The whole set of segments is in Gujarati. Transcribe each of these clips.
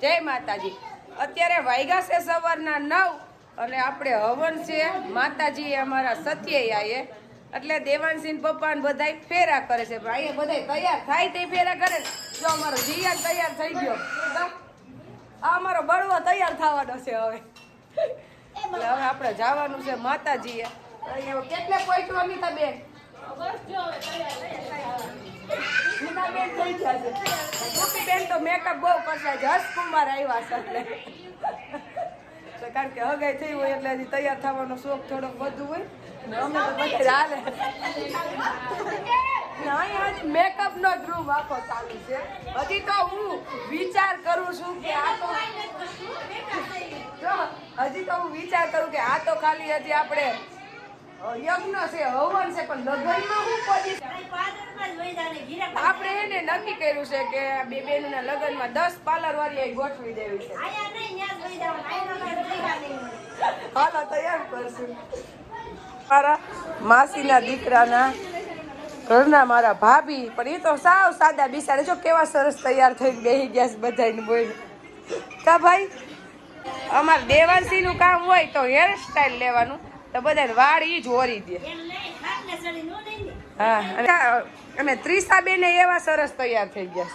જય માતાજી. અત્યારે વાયગા છે સવારના નવ અને આપણે હવન છે. માતાજી અમારા સત્ય આયે એટલે દેવાનસિંહ પપ્પા ને બધા ફેરા કરે છે. પણ બધા તૈયાર થાય તે ફેરા કરે. જો અમારો જીયા તૈયાર થઈ ગયો. આ અમારો બળવો તૈયાર થવાનો છે હવે. એટલે હવે આપણે જવાનું છે માતાજીએ. કેટલે પહોંચ્યું અમિતાબેન છે. મેકઅપ બહુ કરશે. જસકુમાર આવ્યા છે કારણ કે હગાઈ થઈ હોય એટલે હજી તૈયાર થવાનો શોખ થોડોક વધુ હોય. ને તો બધા ને અહીંયા મેકઅપ નો જ રૂમ આખો ચાલુ છે. હજી તો હું વિચાર કરું છું કે આ તો હજી તો હું વિચાર કરું કે આ તો ખાલી હજી આપણે યજ્ઞ છે હવન છે પણ લગ્નમાં હું પડી આપણે એને નક્કી કર્યું છે કે બે બેનના લગ્નમાં દસ પાર્લર વાળી ગોઠવી દેવી છે. હાલો તૈયાર કરશું. મારા માસીના દીકરાના ઘરના મારા ભાભી પણ એ તો સાવ સાદા બિસારે જો કેવા સરસ તૈયાર થઈને બેસી ગયા છે બધાને બોલ કા ભાઈ? અમારે દેવાંશીનું કામ હોય તો હેર સ્ટાઈલ લેવાનું. તો બધાને વાળ ઈ જ ઓરી દે. હા અને ત્રીસા ત્રિષા બેને એવા સરસ તૈયાર થઈ ગયા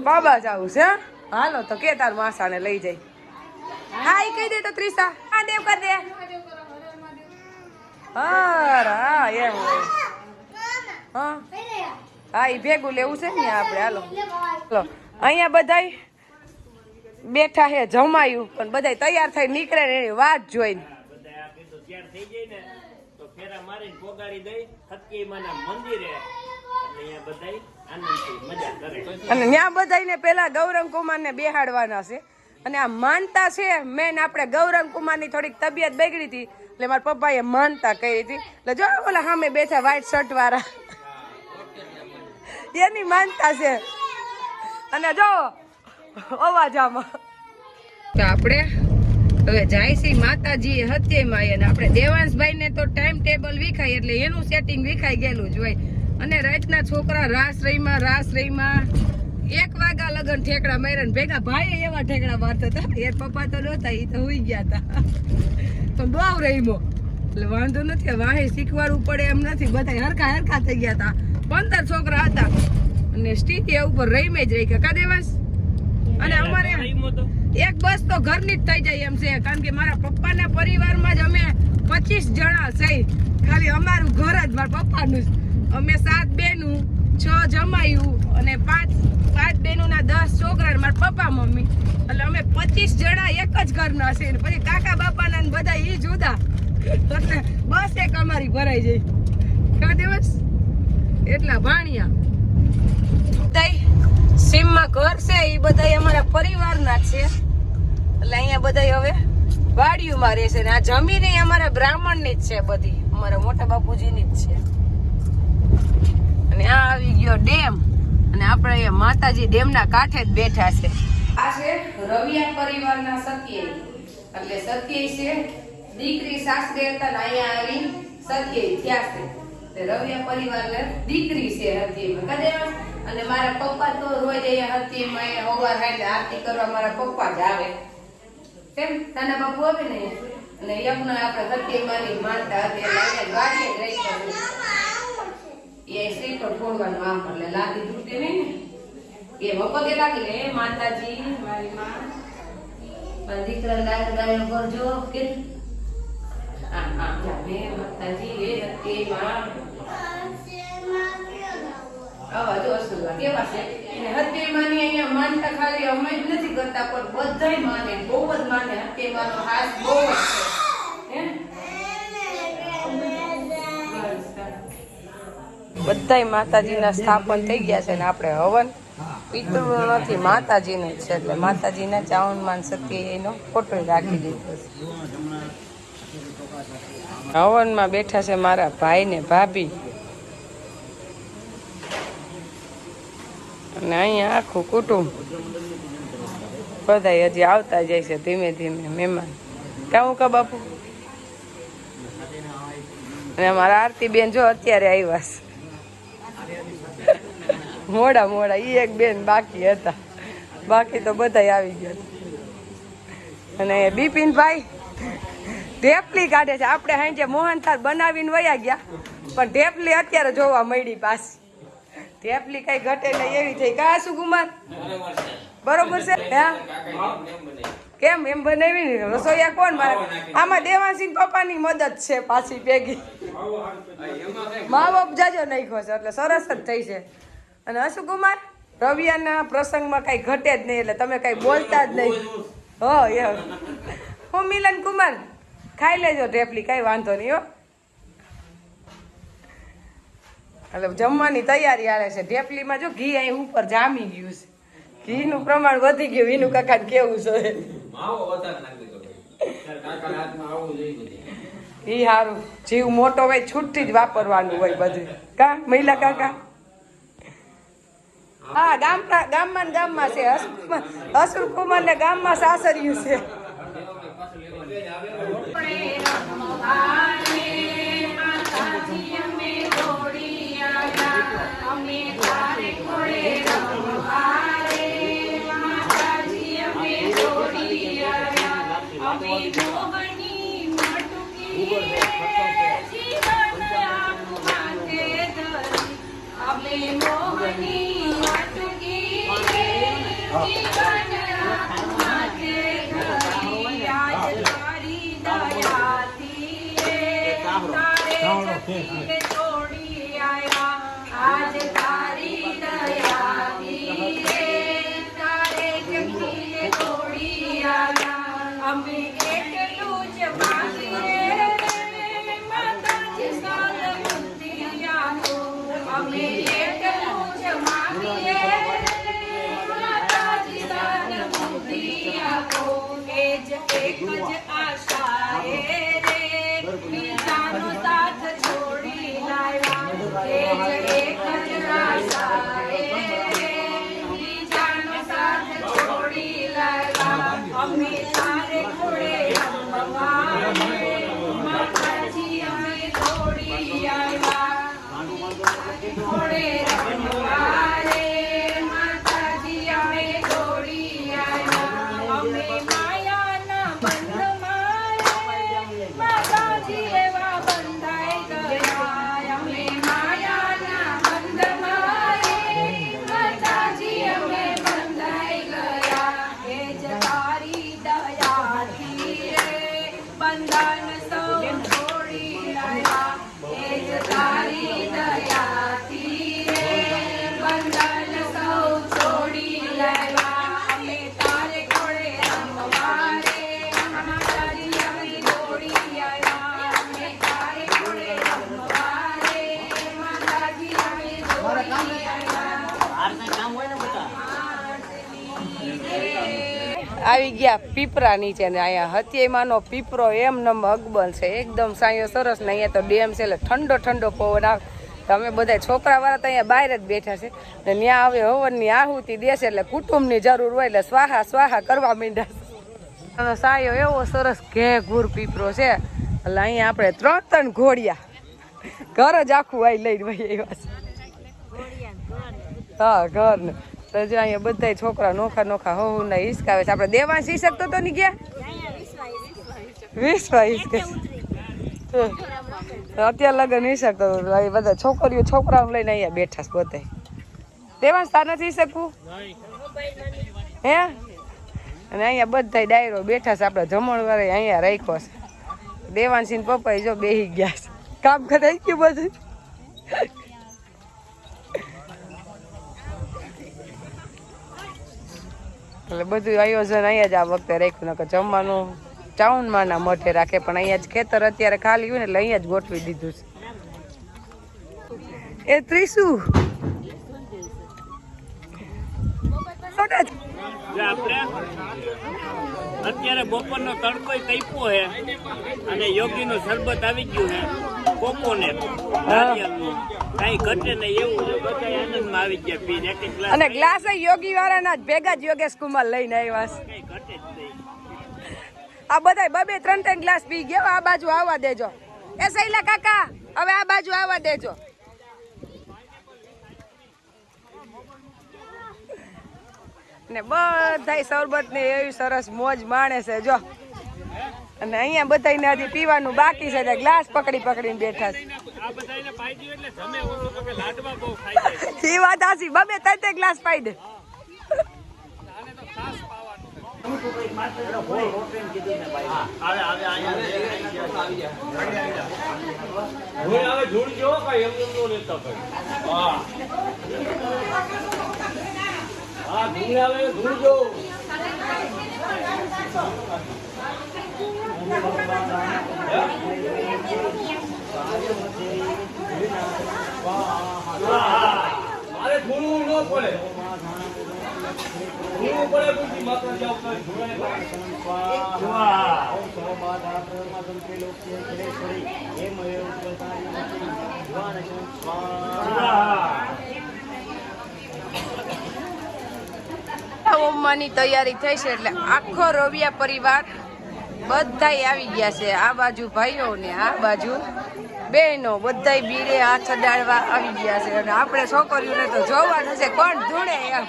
બાબા જાવું છે હા? હાલો તો કે તાર માસાને લઈ જાય. હા એ કહી દે તો ત્રિષા હા દેવ કર દે. હા હા એમ હા? હા એ ભેગું લેવું છે ને આપણે હાલો. હાલો અહીંયા બધાય બેઠા હે જમાયું પણ બધાય તૈયાર થઈ નીકળે ને એની વાત જોઈને. બધા આ કીધું તૈયાર થઈ જાય ને તો ફેરા મારીને પોગાડી દઈ માના મંદિરે. અને ત્યાં બધાને પેલા ગૌરંગ કુમારને બેહાડવાના છે. અને આ માનતા છે મેન આપણે ગૌરંગ કુમારની થોડીક તબિયત બગડી હતી એટલે મારા પપ્પાએ માનતા કરી હતી. એટલે જો ઓલા સામે બેઠા વ્હાઈટ શર્ટ વાળા. એની માનતા છે. અને જો અવાજ આમાં. તો આપણે હવે જાય છે માતાજી હત્યામાં અને આપણે દેવાંશભાઈ ને તો ટાઈમ ટેબલ વિખાય એટલે એનું સેટિંગ વિખાઈ ગયેલું જ હોય. અને રાતના છોકરા રાસ રહીમાં રાસ રહીમાં એક વાગા લગન ઠેકડા માર્યા ભેગા ભાઈ એવા ઠેકડા મારતા હતા. એ પપ્પા તો નહોતા એ તો હોઈ ગયા હતા તો બહુ રહીમો એટલે વાંધો નથી વાહે શીખવાડવું પડે એમ નથી. બધા હરખા હરખા થઈ ગયા હતા પંદર છોકરા હતા. અને સ્ટીટિયા ઉપર રહીમે જ રહી કા દેવાંશ? અને અમારે એક બસ તો ઘરની જ થઈ જાય એમ છે કારણ કે મારા પપ્પાના પરિવારમાં જ અમે પચીસ જણા છે. ખાલી અમારું ઘર જ મારા પપ્પાનું જ. અમે સાત બેનું છ જમાયું અને પાંચ પાંચ બેનુંના દસ છોકરા મારા પપ્પા મમ્મી. એટલે અમે પચીસ જણા એક જ ઘરના છે પછી કાકા બાપાના ને બધા એ જુદા. બસ એક અમારી ભરાઈ જાય. કા દિવસ. એટલા ભાણિયા. સીમમાં ઘર છે એ બધા અમારા પરિવારના છે. એટલે અહીંયા બધા હવે વાડીઓમાં રહેશે ને આ જમીન અમારા બ્રાહ્મણની જ છે બધી. અમારા મોટા બાપુજીની જ છે. અને આ આવી ગયો ડેમ. અને આપણે અહીંયા માતાજી ડેમના કાંઠે જ બેઠા છે. આ છે રવિયા પરિવારના સત્ય એટલે સત્ય છે, દીકરી સાસરે હતા ને અહીંયા આવી સત્ય થયા છે. રવિયા પરિવારને દીકરી છે હતીમાં કદે અને મારા પપ્પા તો રોજ અહીંયા હતી મેં હવાર હાલે આરતી કરવા મારા પપ્પા જ આવે. કેમ? નાના બાપુ આવે ને અને યજ્ઞ આપણે સત્યમાની માનતા હતી, એટલે જ રહી શકું એ શ્રીફળ ફોડવાનું આમ એટલે લાદી તૂટે નહીં ને? એ વખતે લાગી લે માતાજી, મારી માં. મારા દીકરા લાગ ગાયો કરજો કે? આ આમ જાને માતાજી, એ હતી માં. આવા જો અસુરા કેવા છે અને હત્તે માની અહીંયા માનતા ખાલી અમે જ નથી કરતા પણ બધાય માને માને માનો માતાજીના સ્થાપન થઈ ગયા છે ને આપણે હવન. પિતૃ નથી માતાજીને જ છે એટલે માતાજીના ચાવનમાં સત્ય એનો ફોટો રાખી દીધો છે. હવનમાં બેઠા છે મારા ભાઈ ને ભાભી. અને અહીંયા આખું કુટુંબ. બધા હજી આવતા જાય છે ધીમે ધીમે મહેમાન. કેવું કા બાપુ? અને અમારા આરતી બેન જો અત્યારે આવ્યા મોડા મોડા એ એક બેન બાકી હતા. બાકી તો બધા આવી ગયા. અને બિપિનભાઈ ઢેપલી કાઢે છે. આપણે હાંજે મોહનથાળ બનાવીને વયા ગયા. પણ ઢેપલી અત્યારે જોવા મળી પાછી. ઢેપલી કઈ ઘટે નહીં એવી થઈ. કા સુકુમાર બરોબર છે? હા? કેમ? એમ બનાવી ને? રસોઈયા કોણ મારે? આમાં દેવાંશી પપ્પાની મદદ છે પાછી ભેગી. મા બાપ જાજો નાખ્યો છે, એટલે સરસ જ થઈ છે. અને અશુકુમાર રવિયાના પ્રસંગમાં કઈ ઘટે જ નહીં, એટલે તમે કઈ બોલતા જ નહીં. હો એ હું મિલન કુમાર. ખાઈ લેજો ઢેપલી કઈ વાંધો નહીં, હો. એટલે જમવાની તૈયારી આવે છે. ઢેપલીમાં જો ઘી અહીં ઉપર જામી ગયું છે. ઘીનું પ્રમાણ વધી ગયું. એનું કાકા કેવું છે? માવો વધારે નાખી દો કાકા હાથમાં આવું જોઈએ બધી. ઈ હારું. જીવ મોટો હોય છૂટથી જ વાપરવાનું હોય બધું. કા? મહિલા કાકા? હા ગામ ગામમાં ગામમાં છે. અસુર અસુર કુમાર ને ગામમાં સાસરિયું છે. અમે એટલું જ માંગીએ એક જ આશા 一只手一 આવી ગયા પીપરા નીચે ને અહીંયા હત્યેમાનો પીપરો, એમ નમ અકબલ છે. એકદમ સાયો સરસ ને અહીંયા તો ડેમ છે એટલે ઠંડો ઠંડો પવન આવે. તમે બધા છોકરા વાળા તો અહીંયા બહાર જ બેઠા છે. ને ત્યાં હવે હવનની આહુતિ દેશે એટલે કુટુંબની જરૂર હોય એટલે સ્વાહા સ્વાહા કરવા માંડ્યા સાયો એવો સરસ ઘે ઘૂર પીપરો છે. એટલે અહીંયા આપણે ત્રણ ત્રણ ઘોડિયા. ઘર જ આખું આઈ લઈને ભાઈ આવ્યા છે. હા, ઘર ને. તો જો અહીંયા બધા છોકરા નોખા નોખા હો ને હિસકાવે છે. આપણે દેવાંશ હિસકતો તો નહીં ગયા? વિશ્વા હિસકે. અત્યારે લગન હિસકતો હતો. એ બધા છોકરીઓ છોકરાઓ લઈને અહીંયા બેઠા છે બધા દેવાંશ તાર નથી હિસકવું? હે? અને અહીંયા બધા ડાયરો બેઠા છે. આપણે જમણ વાળે અહીંયા રાખ્યો છે. દેવાંશી ને પપ્પા જો બેહી ગયા છે. કામ કરાઈ ગયું બધું. એટલે બધું આયોજન અહીંયા જ આ વખતે રાખ્યું, નકર જમવાનું ટાઉનમાં ના મઠે રાખે, પણ અહીંયા જ ખેતર અત્યારે ખાલી હોય ને એટલે અહીંયા જ ગોઠવી દીધું છે. એ ત્રીસુ. અત્યારે બપોરનો તડકો તૈપો છે અને યોગીનું શરબત આવી ગયું છે. કોકોનેટ નારિયેળનું. કાંઈ ઘટે નહીં એવું છે બધા આનંદમાં આવી ગયા પીને. એક એક ગ્લાસ અને ગ્લાસ યોગી વાળાના ભેગા જ યોગેશ કુમાર લઈને આવ્યા છે. ઘટે જ નહીં. આ બધા બબે ત્રણ ત્રણ ગ્લાસ પી ગયો. આ બાજુ આવવા દેજો. એ સૈલા કાકા હવે આ બાજુ આવવા દેજો. ને બધાય સરબત ને એવી સરસ મોજ માણે છે જો. અને અહીંયા બધાને હજી પીવાનું બાકી છે એટલે ગ્લાસ પકડી પકડીને બેઠા છે એ વાત હાસી બબે ત્રણ ગ્લાસ પાઈ દે હા ધૂળ આવે ધૂળ જેવો મારે ધૂળવું ન પડે. પછી ધૂળે વાહ હોમવાની તૈયારી થઈ છે એટલે આખો રવિયા પરિવાર બધાય આવી ગયા છે. આ બાજુ ભાઈઓ ને આ બાજુ બહેનો બધાય બીરે હાથ ચડાડવા આવી ગયા છે. અને આપણે છોકરીઓને તો જોવાનું છે કોણ ધૂણે એમ.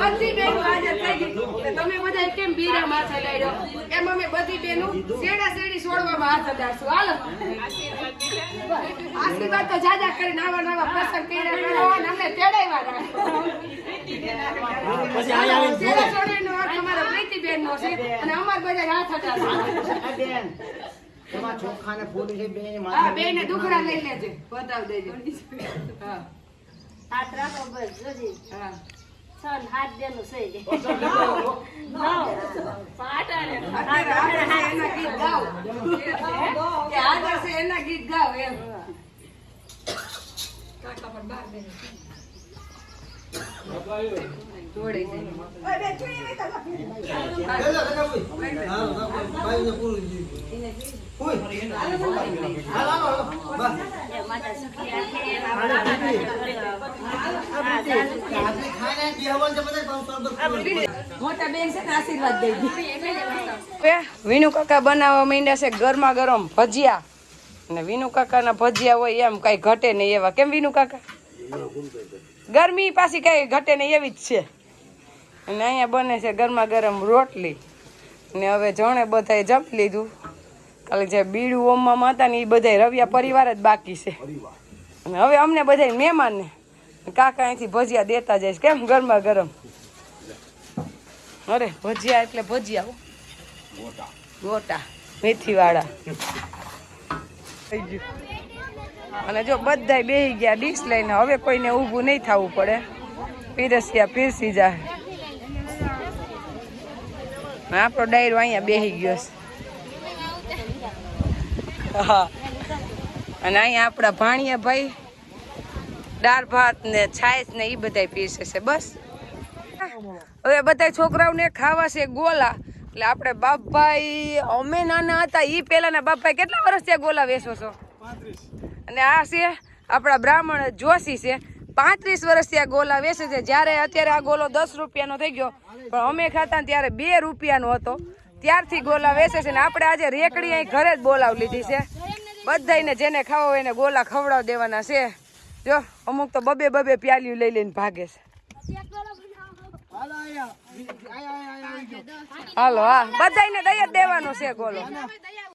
બધી બહેનો હાજર થઈ ગઈ. તમે બધા કેમ બીરા માથે લઈ એમ અમે બધી બહેનો શેડા શેડી છોડવામાં હાથ અડાડશું. હાલો. આશીર્વાદ તો જાજા કરીને આવા નવા પ્રસંગ કર્યા કરો. અને અમને તેડાવ્યા શેડા છોડીનો હક અમારા પ્રીતિબેનનો છે. અને અમાર બધા હાથ અડાડશે એમાં ચોખા ને ફૂલ છે બે બેને દુખડા લઈ લેજે. બતાવ દેજો. હા. હાથ રાખો બસ જોજી. હા. સન હાથ દેનું છે. એના ગીત ગાવ એમ. કાકા પણ મોટા બેન છે ને આશીર્વાદ દઈ દી વિનુ કાકા બનાવવા માંડ્યા છે ગરમા ગરમ ભજીયા. અને વિનુ કાકાના ભજીયા હોય એમ કઈ ઘટે નહીં એવા. કેમ વિનુ કાકા? ગરમી પાછી કઈ ઘટે નહીં એવી જ છે. અને અહીંયા બને છે ગરમા ગરમ રોટલી. ને હવે જણે બધાએ જમી લીધું. કાલે જે બીડું ઓમમાં હતા ને એ બધા રવિયા પરિવાર જ બાકી છે. અને હવે અમને બધા મહેમાન ને કાકા અહીંથી ભજીયા દેતા જાય કેમ ગરમા ગરમ? અરે ભજીયા એટલે ભજીયા. ગોટા. મેથી વાળા થઈ ગયું. અને જો બધાય બેહી ગયા, ડીશ લઈને, હવે કોઈને ઊભું નહીં થવું પડે. પીરસ્યા પીરસી જાય. આપણો ડાયરો અહીંયા બેસી ગયો છે. હા. અને અહીંયા આપણા ભાણિયા ભાઈ દાળ ભાત ને છાશ ને એ બધા પીરસે છે, બસ. હવે બધા છોકરાઓને ખાવા છે ગોલા. એટલે આપણે બાપભાઈ, અમે નાના હતા એ પહેલાના બાપભાઈ કેટલા વર્ષ ત્યાં ગોલા વેચો છો? અને આ છે આપણા બ્રાહ્મણ જોશી છે. પાંત્રીસ વર્ષ આ ગોલા વેચે છે. જ્યારે અત્યારે આ ગોલો દસ રૂપિયાનો થઈ ગયો, પણ અમે ખાતા ત્યારે બે રૂપિયાનો હતો. ત્યારથી ગોલા વેચે છે ને આપણે આજે રેકડી અહીં ઘરે જ બોલાવ લીધી છે. બધાને જેને ખાવો હોય એને ગોલા ખવડાવ દેવાના છે. જો, અમુક તો બબે બબે પ્યાલીઓ લઈ લઈને ભાગે છે. હાલો, હા. બધાને દઈ જ દેવાનો છે ગોલો.